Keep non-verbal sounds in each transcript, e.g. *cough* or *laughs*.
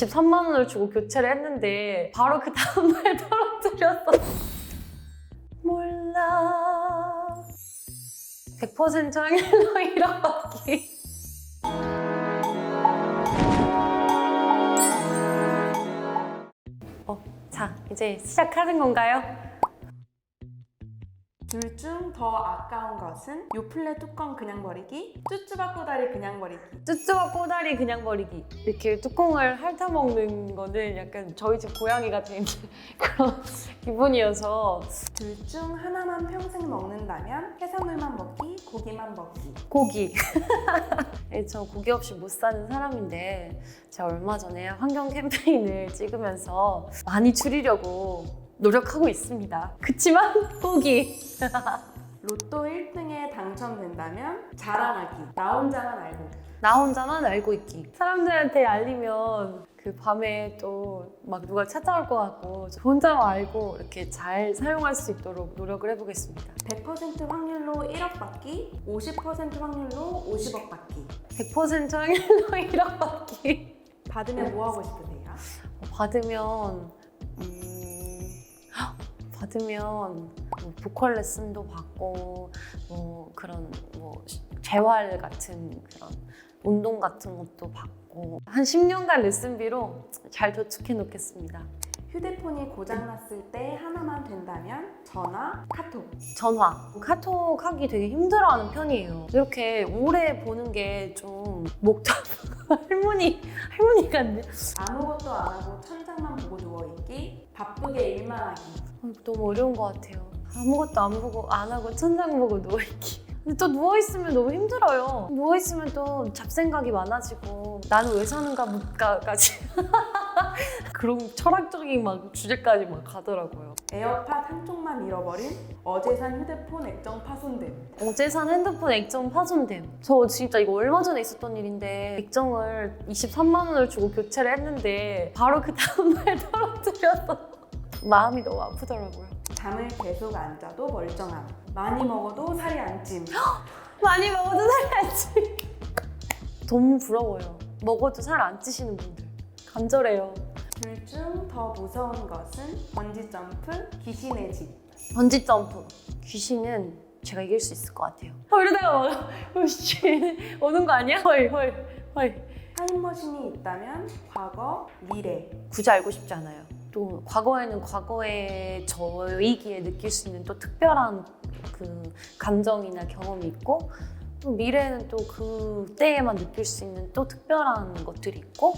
23만 원을 주고 교체를 했는데 바로 그 다음날 *laughs* 떨어뜨렸어. 몰라. 100% 확률로 *laughs* 잃어버리기. 어, 자, 이제 시작하는 건가요? 둘 중 더 아까운 것은 요플레 뚜껑 그냥 버리기, 쭈쭈바 꼬다리 그냥 버리기. 쭈쭈와 꼬다리 그냥 버리기. 이렇게 뚜껑을 핥아먹는 거는 약간 저희 집 고양이가 된 *laughs* 그런 기분이어서 둘 중 하나만 평생 먹는다면 해산물만 먹기, 고기만 먹기. 고기. 예, *laughs* 저 고기 없이 못 사는 사람인데 제가 얼마 전에 환경 캠페인을 찍으면서 많이 줄이려고 노력하고 있습니다. 그치만 *laughs* 고기. *laughs* 로또 1등에 당첨된다면 자랑하기. 나 혼자만 알고. 나 혼자만 알고 있기. 사람들한테 알리면 그 밤에 또 막 누가 찾아올 것 같고 저 혼자만 알고 이렇게 잘 사용할 수 있도록 노력을 해보겠습니다. 100% 확률로 1억 받기, 50% 확률로 50억 받기. 100% 확률로 *laughs* 1억 받기. 받으면 뭐 하고 싶으세요? 받으면 음, 헉, 받으면 뭐 보컬 레슨도 받고 뭐 그런 뭐 시- 재활 같은 그런 운동 같은 것도 받고 한 10년간 레슨비로 잘 저축해 놓겠습니다. 휴대폰이 고장났을 때 하나만 된다면 전화, 카톡. 전화, 카톡 하기 되게 힘들어하는 편이에요. 이렇게 오래 보는 게 좀 목답 *laughs* 할머니 할머니 같네. 아무것도 안 하고 누워있기, 바쁘게 일만 하기. 어, 너무 어려운 것 같아요. 아무것도 안 보고 안 하고 천장 보고 누워 있기. 근데 또 누워 있으면 너무 힘들어요. 누워 있으면 또 잡생각이 많아지고 나는 왜 사는가 묻가까지 *laughs* 그런 철학적인 막 주제까지 막 가더라고요. 에어팟 한쪽만 잃어버림, 어제 산 휴대폰 액정 파손됨. 어제 산 핸드폰 액정 파손됨. 저 진짜 이거 얼마 전에 있었던 일인데 액정을 23만 원을 주고 교체를 했는데 바로 그 다음날 *laughs* 떨어뜨려서 마음이 너무 아프더라고요. 잠을 계속 안 자도 멀쩡함. 많이 먹어도 살이 안 찜. 많이 먹어도 살 안 찌. 너무 부러워요. 먹어도 살 안 찌시는 분들. 간절해요. 둘 중 더 무서운 것은 번지점프, 귀신의 집. 번지 점프. 귀신은 제가 이길 수 있을 것 같아요. 어, 이러다가 막, 어, 씨, 오는 거 아니야? 헐, 헐, 헐. 타임머신이 있다면 과거, 미래. 굳이 알고 싶지 않아요. 또 과거에는 과거의 저이기에 느낄 수 있는 또 특별한 그 감정이나 경험이 있고 또 미래에는 또 그때에만 느낄 수 있는 또 특별한 것들이 있고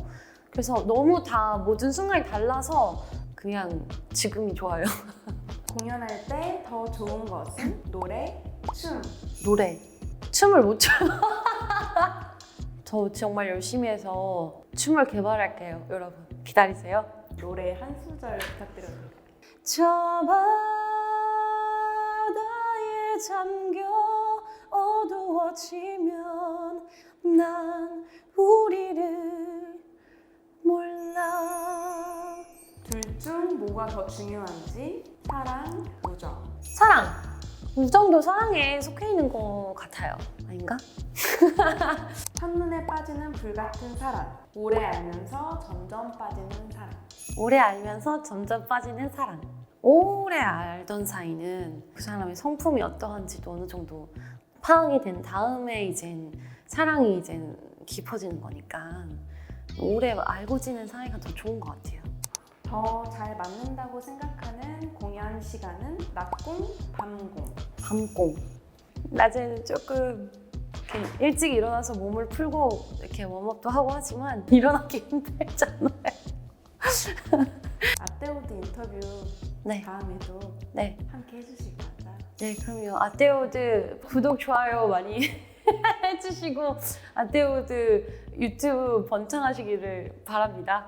그래서 너무 다 모든 순간이 달라서 그냥 지금이 좋아요. *laughs* 공연할 때 더 좋은 것은 노래, 춤. 노래, 춤을 못 춰요. *laughs* 저 정말 열심히 해서 춤을 개발할게요, 여러분. 기다리세요. 노래 한 소절 부탁드려도 될까요? 저 바다에 잠겨 어두워지면 난 우리를 몰라 둘 중 뭐가 더 중요한지 사랑, 우정. 사랑 우정도 사랑에 속해 있는 것 같아요 아닌가? *laughs* 첫눈에 빠지는 불같은 사랑. 오래 알면서 점점 빠지는 사랑. 오래 알면서 점점 빠지는 사랑 오래 알던 사이는 그 사람의 성품이 어떠한지도 어느 정도 파악이 된 다음에 이젠 사랑이 이젠 깊어지는 거니까 오래 알고 지낸 사이가 더 좋은 것 같아요. 더 잘 맞는다고 생각하는 공연 시간은 낮공, 밤공. 밤공. 낮에는 조금 이렇게 일찍 일어나서 몸을 풀고 이렇게 웜업도 하고 하지만 *laughs* 일어나기 힘들잖아요. *laughs* 아떼오드 인터뷰 네, 다음에도 네. 함께 해주실 거죠? 네, 그럼요. 아떼오드 구독, 좋아요 많이 *laughs* 해주시고 아떼오드 유튜브 번창하시기를 바랍니다.